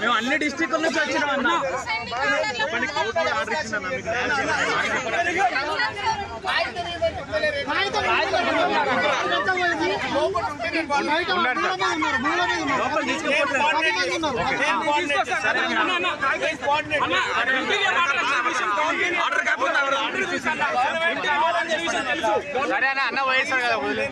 మేము అన్ని డిస్టిక్ నుంచి వచ్చినాం అన్న. సరే అన్న అన్న వయసు కదా వదిలే.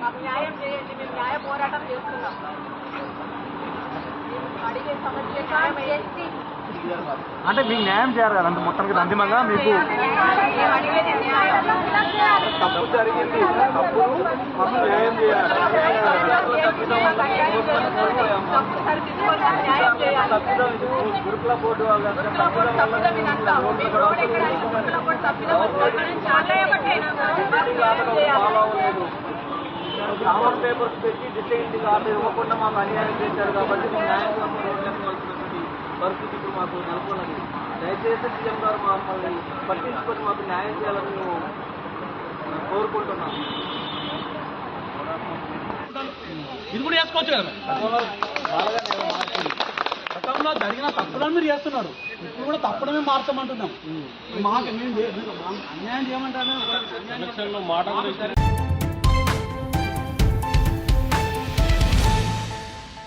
మాకు న్యాయం చేయండి మేము న్యాయ పోరాటం చేస్తున్నాం అడిగే సమస్య అంటే మీకు న్యాయం చేయాలి కదా అంత మొత్తానికి అంతిమంగా మీకు తప్పు జరిగింది తప్పు మాకు న్యాయం చేయాలి తప్పు సరిదిద్దుకొని న్యాయం చేయాలి గురుకుల బోర్డు వాళ్ళు గురుకుల బోర్డు తప్పుల మీద అంటాము మీకు రోడ్ ఎక్కడానికి గురుకుల బోర్డు తప్పిదం వచ్చినప్పుడు చాలా ఏమట్టయినా మాకు న్యాయం చేయాలి గ్రామర్ పేపర్స్ పెట్టి డిసైడ్ కార్డు ఇవ్వకుండా మాకు అన్యాయం చేశారు కాబట్టి మేము న్యాయంగా రోడ్లెక్కవలసినటువంటి పరిస్థితి ఇప్పుడు మాకు నెలకొన్నది దయచేసి సీఎం గారు మమ్మల్ని పట్టించుకొని మాకు న్యాయం చేయాలని మేము కోరుకుంటున్నాం. ఇది కూడా చేసుకోవచ్చు కదా గతంలో జరిగిన తప్పులను మీరు చేస్తున్నారు. ఇప్పుడు కూడా తప్పుడమే మార్చమంటున్నాం. మాకు మేము అన్యాయం చేయమంటారు?